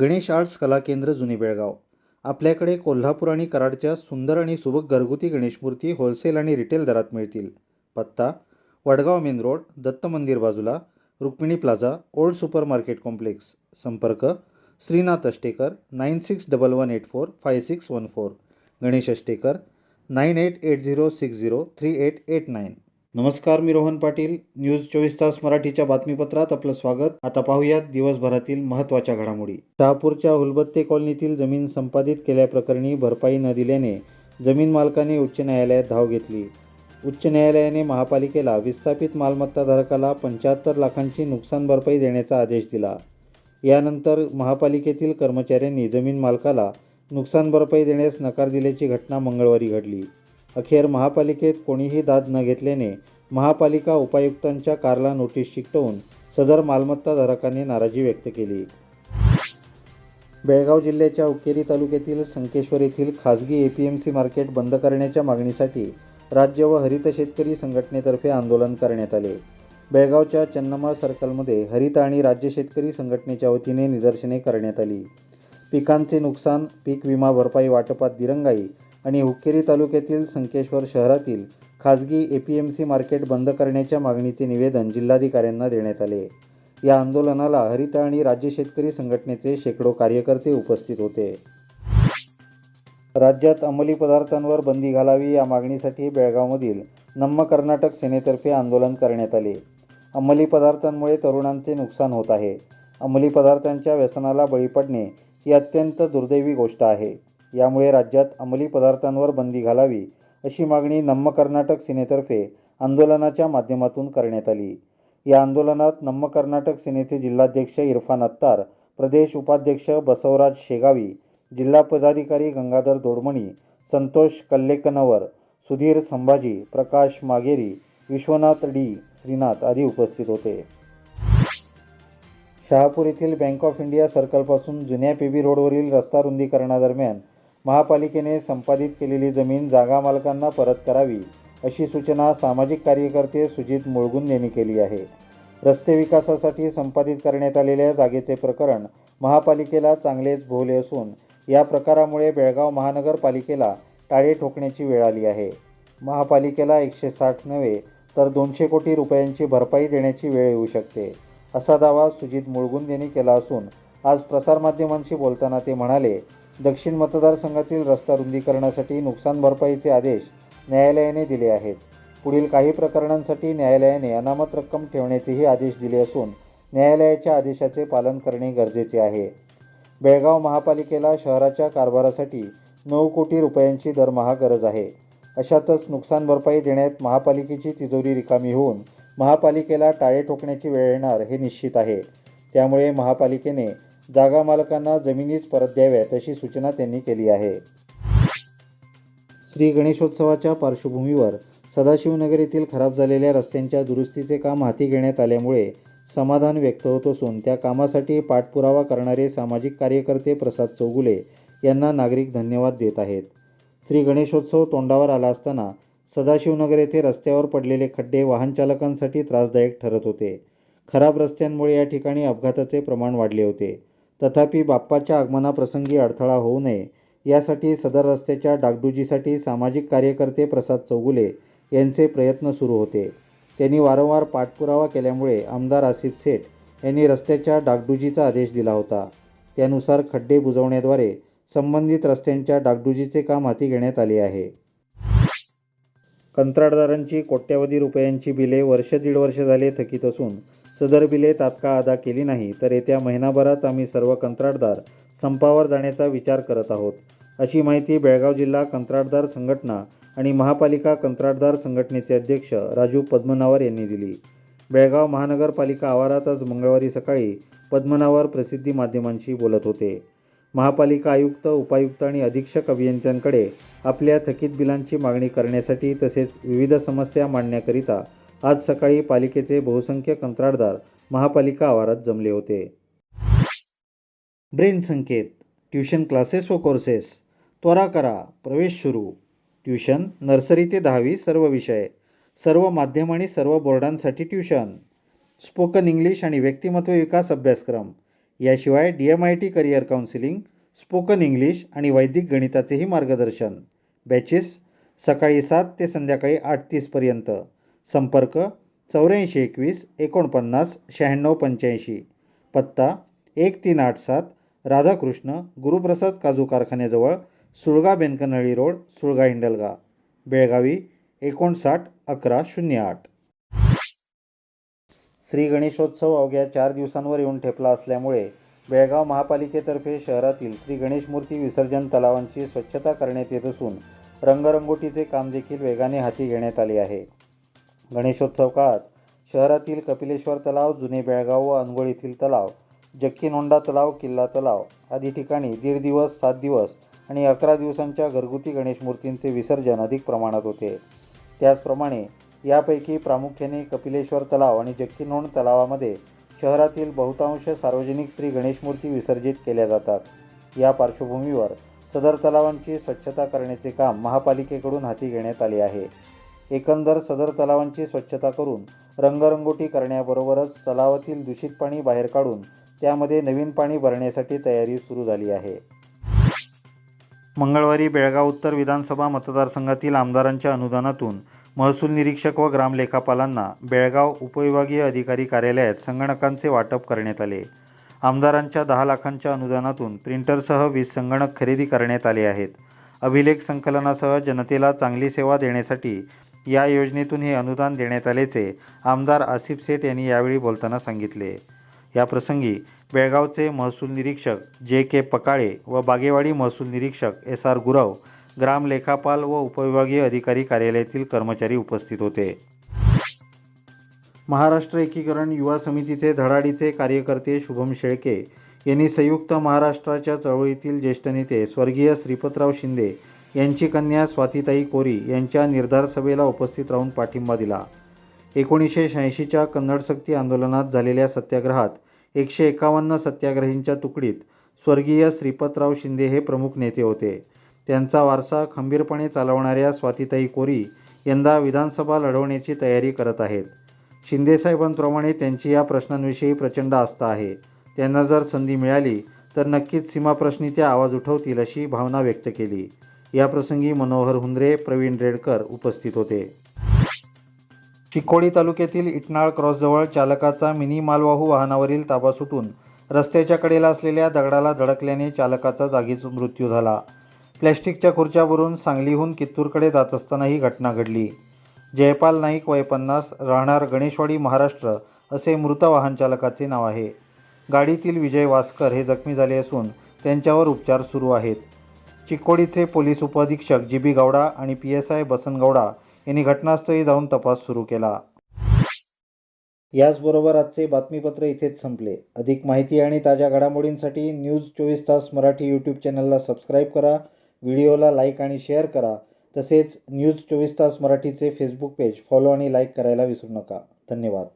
Ganesh arts कला केंद्र जुनी बेळगाव. आपल्याकडे कोल्हापूर आणि कराडच्या सुंदर आणि सुबक घरगुती गणेशमूर्ती होलसेल आणि रिटेल दरात मिळतील. पत्ता वडगाव मेन रोड दत्त मंदिर बाजूला Rukmini plaza old super market complex संपर्क Shrinath Ashtekar nine six double one eight four five six one four Ganesh Ashtekar nine eight eight zero six zero three eight eight nine नमस्कार मी Rohan Patil. News चोवीस तास मराठीच्या बातमीपत्रात आपलं स्वागत. आता पाहूयात दिवसभरातील महत्त्वाच्या घडामोडी. शहापूरच्या हुलबत्ते कॉलनीतील जमीन संपादित केल्याप्रकरणी भरपाई न दिल्याने जमीन मालकाने उच्च न्यायालयात धाव घेतली. उच्च न्यायालयाने महापालिकेला विस्थापित मालमत्ताधारकाला पंच्याहत्तर लाखांची नुकसान भरपाई देण्याचा आदेश दिला. यानंतर महापालिकेतील कर्मचाऱ्यांनी जमीन मालकाला नुकसान भरपाई देण्यास नकार दिल्याची घटना मंगळवारी घडली. अखेर महापालिकेत कोणीही दाद न घेतल्याने महापालिका उपायुक्तांच्या कारला नोटीस चिकटवून सदर मालमत्ताधारकाने नाराजी व्यक्त केली. बेळगाव जिल्ह्याच्या उकेरी तालुक्यातील संकेश्वर येथील खासगी A P M C market बंद करण्याच्या मागणीसाठी राज्य व हरित शेतकरी संघटनेतर्फे आंदोलन करण्यात आले. बेळगावच्या चन्नम्मा सर्कलमध्ये हरित आणि राज्य शेतकरी संघटनेच्या वतीने निदर्शने करण्यात आली. पिकांचे नुकसान पीक विमा भरपाई वाटपात दिरंगाई आणि हुक्केरी तालुक्यातील संकेश्वर शहरातील खाजगी A P M C market बंद करण्याच्या मागणीचे निवेदन जिल्हाधिकाऱ्यांना देण्यात आले. या आंदोलनाला हरित आणि राज्य शेतकरी संघटनेचे शेकडो कार्यकर्ते उपस्थित होते. राज्यात अंमली पदार्थांवर बंदी घालावी या मागणीसाठी बेळगावमधील नम्म कर्नाटक सेनेतर्फे आंदोलन करण्यात आले. अंमली पदार्थांमुळे तरुणांचे नुकसान होत आहे. अंमली पदार्थांच्या व्यसनाला बळी पडणे ही अत्यंत दुर्दैवी गोष्ट आहे. यामुळे राज्यात अंमली पदार्थांवर बंदी घालावी अशी मागणी नम्म कर्नाटक सेनेतर्फे आंदोलनाच्या माध्यमातून करण्यात आली. या आंदोलनात नम्म कर्नाटक सेनेचे जिल्हाध्यक्ष इरफान अत्तार प्रदेश उपाध्यक्ष बसवराज शेगावी जिल्हा पदाधिकारी गंगाधर दोडमणी संतोष कल्लेकनवर सुधीर संभाजी प्रकाश मागेरी विश्वनाथ डी श्रीनाथ आदी उपस्थित होते. शहापूर येथील बँक ऑफ इंडिया सर्कलपासून जुन्या पेबी रोडवरील रस्ता रुंदीकरणादरम्यान महापालिकेने संपादित केलेली जमीन जागा मालकांना परत करावी अशी सूचना सामाजिक कार्यकर्ते सुजित मुळगुंद यांनी केली आहे. रस्ते विकासासाठी संपादित करण्यात आलेल्या जागेचे प्रकरण महापालिकेला चांगलेच भोवले असून या प्रकारामुळे बेळगाव महानगरपालिकेला टाळे ठोकण्याची वेळ आली आहे. महापालिकेला एकशे साठ नव्हे तर दोनशे कोटी रुपयांची भरपाई देण्याची वेळ येऊ शकते असा दावा सुजित मुळगुंद यांनी केला असून आज प्रसारमाध्यमांशी बोलताना ते म्हणाले दक्षिण मतदारसंघातील रस्ता रुंदीकरणासाठी नुकसान भरपाईचे आदेश न्यायालयाने दिले आहेत. पुढील काही प्रकरणांसाठी न्यायालयाने अनामत रक्कम ठेवण्याचेही आदेश दिले असून न्यायालयाच्या आदेशाचे पालन करणे गरजेचे आहे. बेळगाव महापालिकेला शहराच्या कारभारासाठी नऊ कोटी रुपयांची दरमहा गरज आहे. अशातच नुकसान भरपाई देण्यात महापालिकेची तिजोरी रिकामी होऊन महापालिकेला टाळे ठोकण्याची वेळ येणार हे निश्चित आहे. त्यामुळे महापालिकेने जागा मालकांना जमिनीच परत द्याव्यात अशी सूचना त्यांनी केली आहे. श्री गणेशोत्सवाच्या पार्श्वभूमीवर सदाशिवनगर येथील खराब झालेल्या रस्त्यांच्या दुरुस्तीचे काम हाती घेण्यात आल्यामुळे समाधान व्यक्त होत असून त्या कामासाठी पाठपुरावा करणारे सामाजिक कार्यकर्ते प्रसाद चौगुले यांना नागरिक धन्यवाद देत आहेत. श्री गणेशोत्सव तोंडावर आला असताना सदाशिवनगर येथे रस्त्यावर पडलेले खड्डे वाहनचालकांसाठी त्रासदायक ठरत होते. खराब रस्त्यांमुळे या ठिकाणी अपघाताचे प्रमाण वाढले होते. तथापि बाप्पाच्या आगमनाप्रसंगी अडथळा होऊ नये. यासाठी सदर रस्त्याच्या डागडुजीसाठी सामाजिक कार्यकर्ते प्रसाद चौगुले यांचे प्रयत्न सुरू होते. त्यांनी वारंवार पाठपुरावा केल्यामुळे आमदार आसिफ सेठ यांनी रस्त्याच्या डागडुजीचा आदेश दिला होता. त्यानुसार खड्डे बुजवण्याद्वारे संबंधित रस्त्यांच्या डागडुजीचे काम हाती घेण्यात आले आहे. कंत्राटदारांची कोट्यवधी रुपयांची बिले वर्ष दीड वर्ष झाले थकीत असून सदर बिले तात्काळ अदा केली नाही तर येत्या महिनाभरात आम्ही सर्व कंत्राटदार संपावर जाण्याचा विचार करत आहोत. अशी माहिती बेळगाव जिल्हा कंत्राटदार संघटना आणि महापालिका कंत्राटदार संघटनेचे अध्यक्ष राजू पद्मनावर यांनी दिली. बेळगाव महानगरपालिका आवारात आज मंगळवारी सकाळी पद्मनावर प्रसिद्धी माध्यमांशी बोलत होते. महापालिका आयुक्त उपायुक्त आणि अधीक्षक अभियंत्यांकडे आपल्या थकीत बिलांची मागणी करण्यासाठी तसेच विविध समस्या मांडण्याकरिता आज सकाळी पालिकेचे बहुसंख्य कंत्राटदार महापालिका आवारात जमले होते. ब्रेन संकेत ट्युशन क्लासेस व कोर्सेस. त्वरा करा प्रवेश सुरू. ट्युशन नर्सरी ते दहावी सर्व विषय. सर्व माध्यम आणि सर्व बोर्डांसाठी ट्युशन. स्पोकन इंग्लिश आणि व्यक्तिमत्व विकास अभ्यासक्रम. याशिवाय D M I T career counselling spoken English आणि वैदिक गणिताचेही मार्गदर्शन. बॅचेस सकाळी सात ते संध्याकाळी आठ तीसपर्यंत संपर्क चौऱ्याऐंशी एकवीस एकोणपन्नास शहाण्णव पंच्याऐंशी. पत्ता एक तीन आठ सात राधाकृष्ण गुरुप्रसाद काजू कारखान्याजवळ सुळगा बेनकनळी रोड सुळगा हिंडलगा बेळगावी एकोणसाठ अकरा शून्य आठ. श्री गणेशोत्सव अवघ्या चार दिवसांवर येऊन ठेपला असल्यामुळे बेळगाव महापालिकेतर्फे शहरातील श्री गणेश मूर्ती विसर्जन तलावांची स्वच्छता करण्यात येत असून रंगरंगोटीचे काम देखील वेगाने हाती घेण्यात आले आहे. गणेशोत्सव काळात शहरातील कपिलेश्वर तलाव जुने बेळगाव व अनगोळ येथील तलाव जक्कीनोंडा तलाव किल्ला तलाव आदी ठिकाणी दीड दिवस सात दिवस आणि अकरा दिवसांच्या घरगुती गणेश मूर्तींचे विसर्जन अधिक प्रमाणात होते. त्याचप्रमाणे यापैकी प्रामुख्याने कपिलेश्वर तलाव आणि जक्कीनोंड तलावामध्ये शहरातील बहुतांश सार्वजनिक श्री गणेश मूर्ती विसर्जित केल्या जातात. या पार्श्वभूमीवर सदर तलावांची स्वच्छता करण्याचे काम महापालिकेकडून हाती घेण्यात आले आहे. एकंदर सदर तलावांची स्वच्छता करून रंगरंगोटी करण्याबरोबरच तलावातील दूषित पाणी बाहेर काढून त्यामध्ये नवीन पाणी भरण्यासाठी तयारी सुरू झाली आहे. मंगळवारी बेळगाव उत्तर विधानसभा मतदारसंघातील आमदारांच्या अनुदानातून महसूल निरीक्षक व ग्रामलेखापालांना बेळगाव उपविभागीय अधिकारी कार्यालयात संगणकांचे वाटप करण्यात आले. आमदारांच्या दहा लाखांच्या अनुदानातून प्रिंटरसह वीस संगणक खरेदी करण्यात आले आहेत. अभिलेख संकलनासह जनतेला चांगली सेवा देण्यासाठी या योजनेतून हे अनुदान देण्यात आल्याचे आमदार आसिफ सेठ यांनी यावेळी बोलताना सांगितले. याप्रसंगी बेळगावचे महसूल निरीक्षक जे के पकाळे व बागेवाडी महसूल निरीक्षक एस आर गुरव ग्राम लेखापाल व उपविभागीय अधिकारी कार्यालयातील कर्मचारी उपस्थित होते. महाराष्ट्र एकीकरण युवा समितीचे धडाडीचे कार्यकर्ते शुभम शेळके यांनी संयुक्त महाराष्ट्राच्या चळवळीतील ज्येष्ठ नेते स्वर्गीय श्रीपतराव शिंदे यांची कन्या स्वातीताई कोरी यांच्या निर्धार सभेला उपस्थित राहून पाठिंबा दिला. एकोणीसशे शहाऐंशीच्या कन्नड सक्ती आंदोलनात झालेल्या सत्याग्रहात एकशे एकावन्न सत्याग्रहींच्या तुकडीत स्वर्गीय श्रीपतराव शिंदे हे प्रमुख नेते होते. त्यांचा वारसा खंबीरपणे चालवणाऱ्या स्वातीताई कोरी यंदा विधानसभा लढवण्याची तयारी करत आहेत. शिंदेसाहेबांप्रमाणे त्यांची या प्रश्नांविषयी प्रचंड आस्था आहे. त्यांना जर संधी मिळाली तर नक्कीच सीमाप्रश्नी त्या आवाज उठवतील अशी भावना व्यक्त केली. याप्रसंगी मनोहर हुंद्रे प्रवीण रेडकर उपस्थित होते. चिकोडी तालुक्यातील इटनाळ क्रॉसजवळ चालकाचा मिनी मालवाहू वाहनावरील ताबा सुटून रस्त्याच्या कडेला असलेल्या दगडाला धडकल्याने चालकाचा जागीच मृत्यू झाला. प्लॅस्टिकच्या खुर्च्यावरून सांगलीहून कित्तूरकडे जात असताना ही घटना घडली. जयपाल नाईक वय पन्नास राहणार गणेशवाडी महाराष्ट्र असे मृत वाहन चालकाचे नाव आहे. गाडीतील विजय वासकर हे जखमी झाले असून त्यांच्यावर उपचार सुरू आहेत. चिकोडीचे पोलीस उपअधीक्षक जी बी गौडा आणि पी एस आय बसन गौडा यांनी घटनास्थळी जाऊन तपास सुरू केला. याचबरोबर आजचे बातमीपत्र इथेच संपले. अधिक माहिती आणि ताज्या घडामोडींसाठी न्यूज चोवीस तास मराठी यूट्यूब चॅनलला सबस्क्राईब करा व्हिडिओला लाईक आणि शेअर करा तसेच न्यूज चोवीस तास मराठीचे फेसबुक पेज फॉलो आणि लाईक करायला विसरू नका. धन्यवाद.